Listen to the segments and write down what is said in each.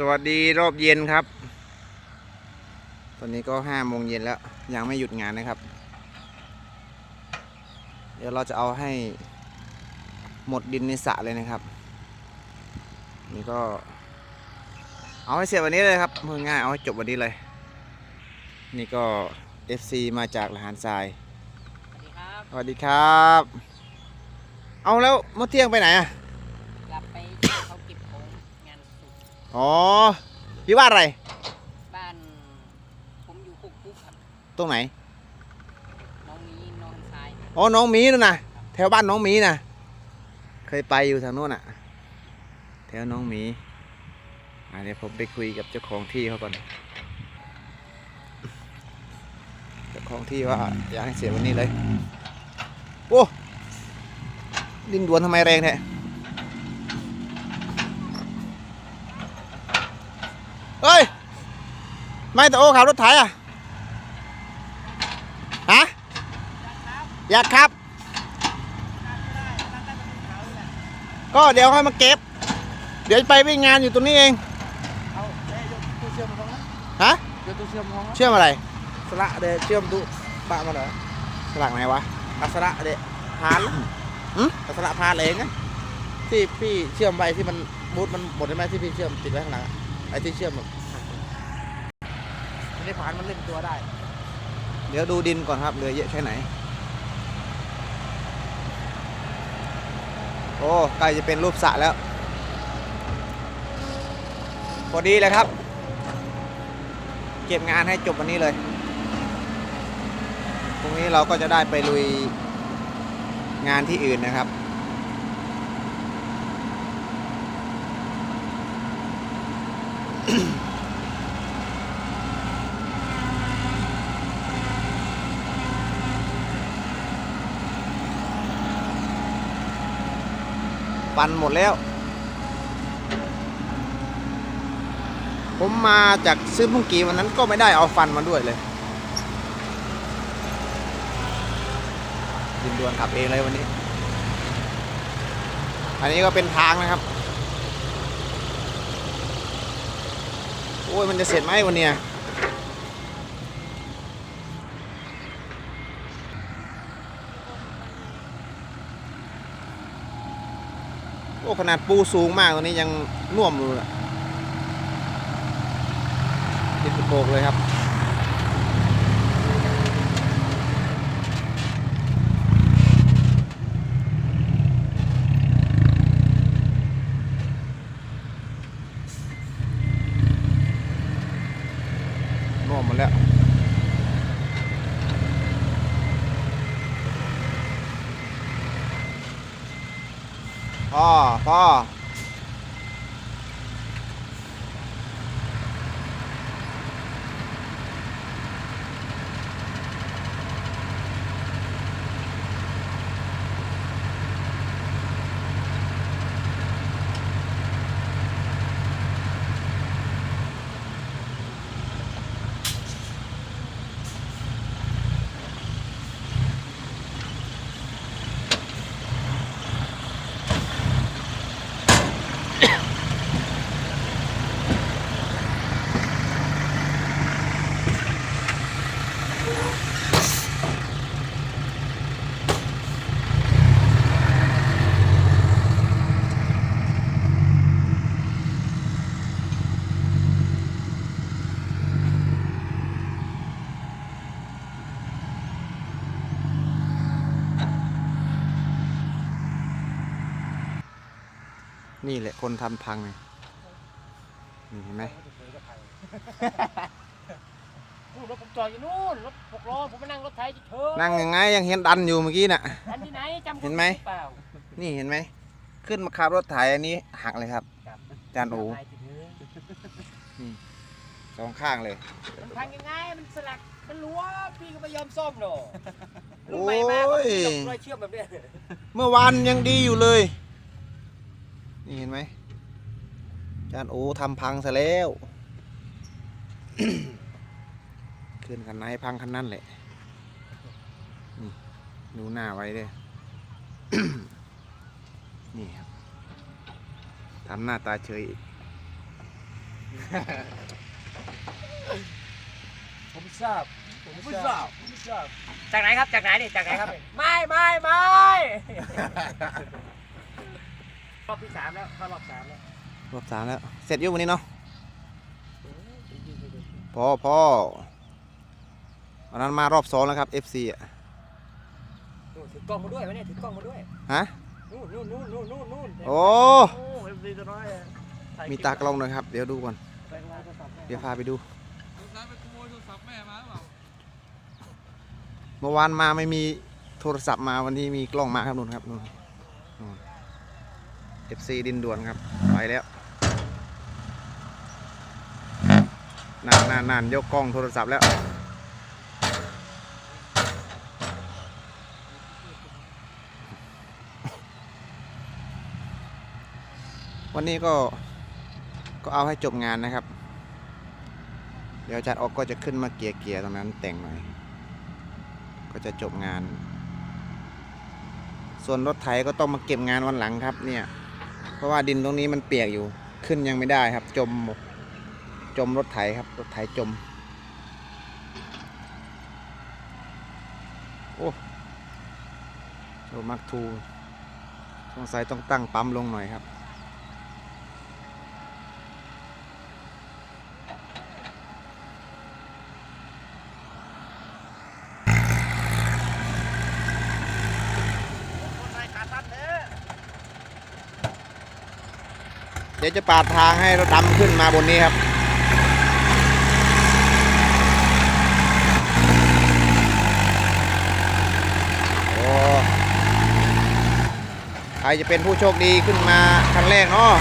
สวัสดีรอบเย็นครับ ตอนนี้ก็ห้าโมงเย็นแล้ว ยังไม่หยุดงานนะครับ เดี๋ยวเราจะเอาให้หมดดินในสระเลยนะครับ นี่ก็ เอาให้เสร็จวันนี้เลยครับมือง่ายเอาให้จบวันนี้เลย นี่ก็ FC มาจากละหารทราย สวัสดีครับ สวัสดีครับ เอาแล้วเมื่อเที่ยงไปไหนอะ กลับไปช่วยเขาเก็บของงานสุด อ๋อพี่ว่าอะไร บ้าน ผมอยู่คุกคุกครับตรงไหน น้องมีน้องชายอ๋อ น้องหมีนู่นนะแถวบ้านน้องหมีนะเคยไปอยู่ทางโน้นอะ แถวน้องหมีอะเดี๋ยวผมไปคุยกับเจ้าของที่เขาก่อน เจ้าของที่ว่าอยากให้เสียวันนี้เลย โอ้ดินดวนทำไมแรงแท้ เฮ้ย ไม่แต่โอ้ขับรถไถอะฮะอยากครับ ก็เดี๋ยวค่อยมาเก็บ เดี๋ยวไปวิ่งงานอยู่ตรงนี้เองเอาเอ้ยยกตู้เชื่อมมาตรงนั้นฮะยกตู้เชื่อมมาตรงนั้นเชื่อมอะไร สระเดเชื่อมตู้ปะมาเหรอสลักไหนวะอัสระเดพานหึอัสระพานเองนะที่พี่เชื่อมไปที่มันบูทมันหมดใช่ไหมที่พี่เชื่อมติดไว้ข้างหลังอะ ไอ้ที่เชื่อมแบบไม่ได้พานมันเล่นตัวได้ เดี๋ยวดูดินก่อนครับเหลือเยอะแค่ไหน โอ้ใกล้จะเป็นรูปสระแล้ว พอดีเลยครับ เก็บงานให้จบวันนี้เลยพรุ่งนี้เราก็จะได้ไปลุยงานที่อื่นนะครับ ฟันหมดแล้ว ผมมาจากซื้อพุ่งกีวันนั้นก็ไม่ได้เอาฟันมาด้วยเลยดินดวนขับเองเลยวันนี้ อันนี้ก็เป็นทางนะครับ โอ้ยมันจะเสร็จไหมวันเนี้ย โอ้ขนาดปูสูงมากตัวนี้ยังน่วมอยู่เลยติดกระโปงเลยครับ น่วมหมดแล้ว พ่อ พ่อ นี่แหละคนทำพังไงนี่เห็นไหมนู่นรถผมจอดอยู่นู่นรถหกล้อผมมานั่งรถไถเฉยๆนั่งยังไงยังเห็นดันอยู่เมื่อกี้น่ะอันที่ไหนจำเห็นไหมเปล่านี่เห็นไหม ขึ้นมาขับรถไถอันนี้หักเลยครับครับจานโอไถเฉยสองข้างเลยๆมันพังยังไงมันสลักมันรั้วพี่ก็ไม่ยอมซ่อมหรอกโอ้ยรุ่นใหม่มาก็มีรอยเชื่อมแบบเนี้ยเมื่อวานยังดีอยู่เลย นี่เห็นไหมจานโอทำพังซะแล้วขึ้นคันไหนพังคันนั้นแหละนี่ดูหน้าไว้เลยนี่ครับทำหน้าตาเฉยอีกผมทราบผมไม่ทราบผมไม่ทราบจากไหนครับจากไหนนี่จากไหนครับ ไม่ไม่ไม่ รอบที่สามแล้วเข้ารอบสามแล้วรอบสามแล้ว เสร็จอยุ่วันนี้เนาะพอพอวันนั้นมารอบสองแล้วครับ FC อะนู่นถือกล้องมาด้วยวะเนี่ยถือกล้องมาด้วยฮะนู่นนู่นนู่นนู่นนู่นนู่นโอ้โอ้เอ็มซีตัวน้อยอะถ่ยคมีลิปตากล้องด้วยครับ เดี๋ยวดูก่อน ไปข้างล่างโทรศัพท์แม่เดี๋ยวพาไปดูสงสัยไปขโมยโทรศัพท์แม่มาหรือเปล่าเมื่อวานมาไม่มีโทรศัพท์มาวันนี้มีกล้องมาครับนู่นครับนู่นนู่น FC ดินด่วนครับไปแล้วนานนานนานยกกล้องโทรศัพท์แล้ว วันนี้ก็ก็เอาให้จบงานนะครับ เดี๋ยวจารย์ออกก็จะขึ้นมาเกียร์เกียร์ตรงนั้นแต่งหน่อย ก็จะจบงาน ส่วนรถไถก็ต้องมาเก็บงานวันหลังครับเนี่ย เพราะว่าดินตรงนี้มันเปียกอยู่ขึ้นยังไม่ได้ครับ จมจมรถไถครับรถไถจม โอ้โชมักทูสงสัยต้องตั้งปั๊มลงหน่อยครับ คนไทยขาตั้นเด้อ เดี๋ยวจะปาดทางให้รถดำขึ้นมาบนนี้ครับ โอ้ใครจะเป็นผู้โชคดีขึ้นมาคันแรกเนาะ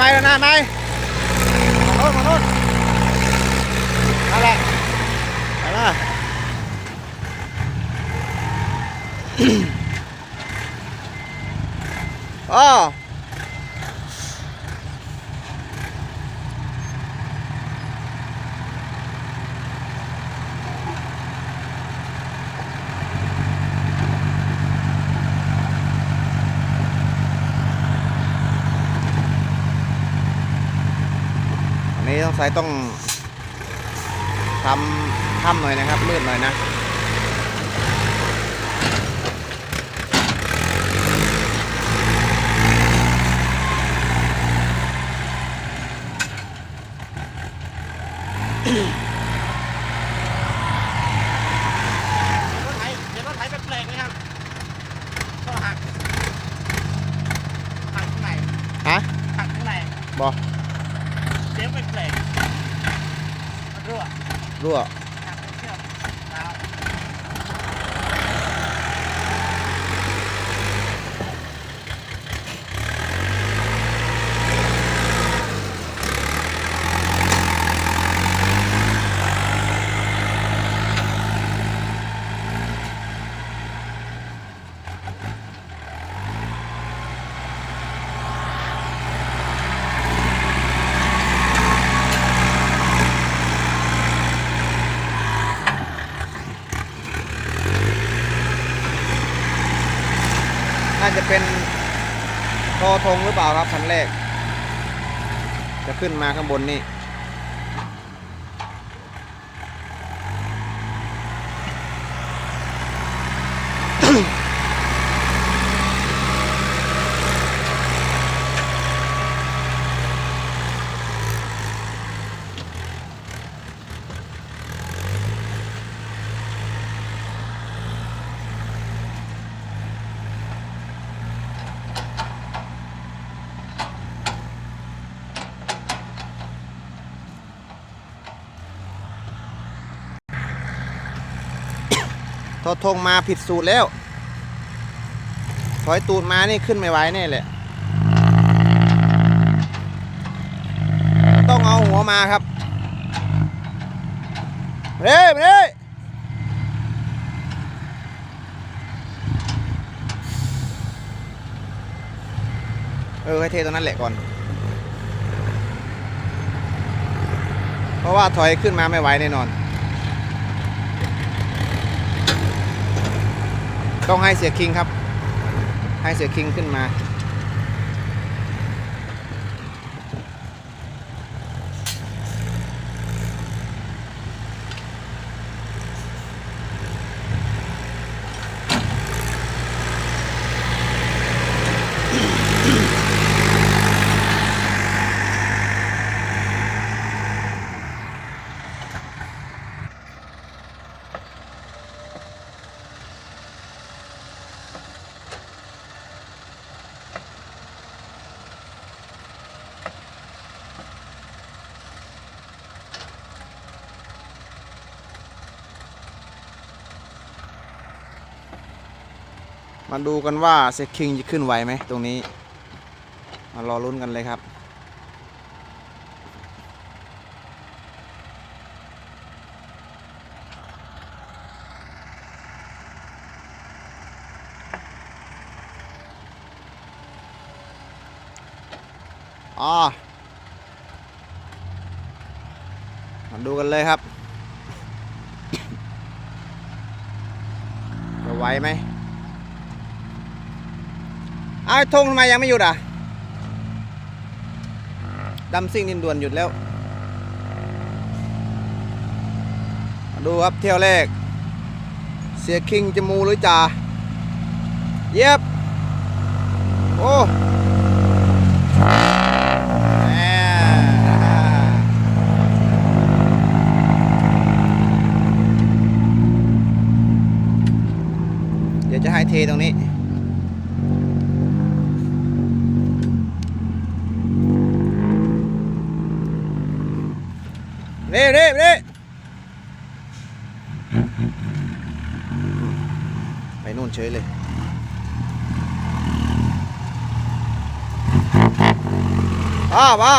ไหมเดินหน้าไหมมาโน่นมาโน่นนั่นแหละไปมาอ๋อ ใช้ต้องใส่ต้องทำถ้ำหน่อยนะครับมืดหน่อยนะ รถไถเห็นรถไถแปลกๆไหมครับก็หักหักข้างใน ฮะ หักข้างใน บอ เสียงแปลกๆมันรั่ว รั่ว หักเป็นเชือกนะครับ น่า จะเป็นทอทงหรือเปล่าครับคันแรก จะขึ้นมาข้างบนนี่ ทอทงมาผิดสูตรแล้ว ถอยตูดมานี่ขึ้นไม่ไหวแน่แหละ ต้องเอาหัวมาครับเร่เร่เออให้เทตรงนั้นแหละก่อน เพราะว่าถอยขึ้นมาไม่ไหวแน่นอน ต้องให้เสียคิงครับ ให้เสียคิงขึ้นมา มาดูกันว่าเซคิงจะขึ้นไหวไหมตรงนี้ มารอลุ้นกันเลยครับอ๋อมาดูกันเลยครับ จะไหวไหม อ้าวธงทำไมยังไม่หยุดอะดำซิ่งดินด่วนหยุดแล้วมาดูครับเที่ยวแรก เสียคิงจะมูหรือจ่าเย็บ โอ้แหม่เดี๋ยวจะให้เทตรงนี้นี่นี่นี่ไปนู่นเฉยเลย ว้าว้า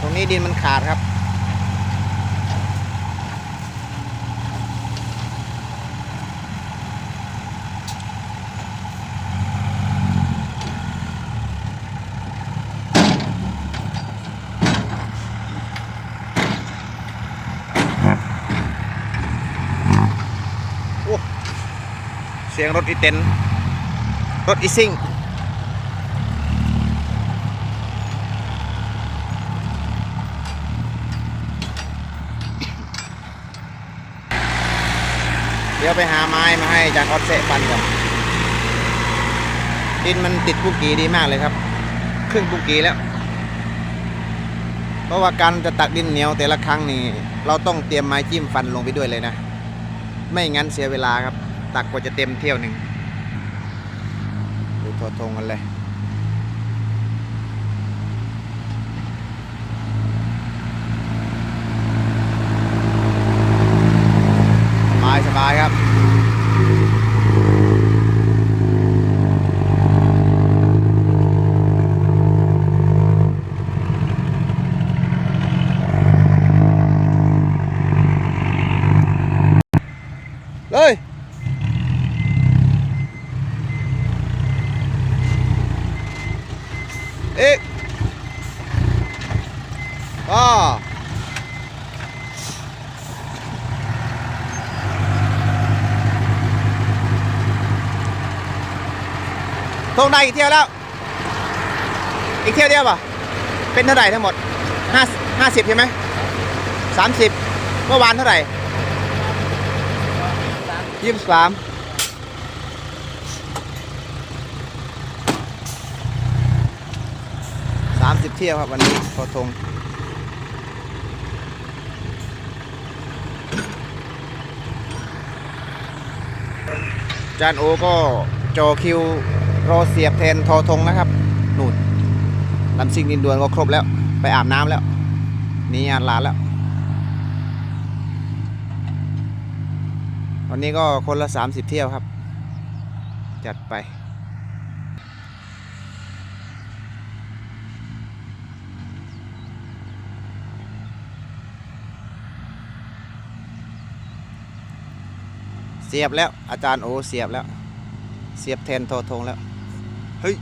ตรงนี้ดินมันขาดครับ เสียงรถอีเต็นรถอีซิ่งเดี๋ยวไปหาไม้มาให้จารย์ออสเซฟันก่อนดินมันติดปุกกีดีมากเลยครับ ครึ่งปุกกีแล้ว เพราะว่าการจะตักดินเหนียวแต่ละครั้งนี่ เราต้องเตรียมไม้จิ้มฟันลงไปด้วยเลยนะ ไม่งั้นเสียเวลาครับ ตักกว่าจะเต็มเที่ยวหนึ่งดูทอทงกันเลย สบายสบายครับ เลย อีกก็ทง ได้กี่เที่ยวแล้ว อีกเที่ยวเดียวป่ะเป็นเท่าไหร่ทั้งหมดห้าห้าสิบใช่ไหมสามสิบเมื่อวานเท่าไหร่ยี่สิบสามสามสิบเที่ยวครับวันนี้พอทงจานโอก็จอคิว รอเสียบแทนทอทงนะครับนู่นลำซิ่งดินดวนก็ครบแล้ว ไปอาบน้ำแล้วนี่งานลานแล้ว วันนี้ก็คนละ 30 เที่ยวครับ จัดไปเสียบแล้วอาจารย์โอเสียบแล้ว เสียบแทนโทอทงแล้ว เฮ้ย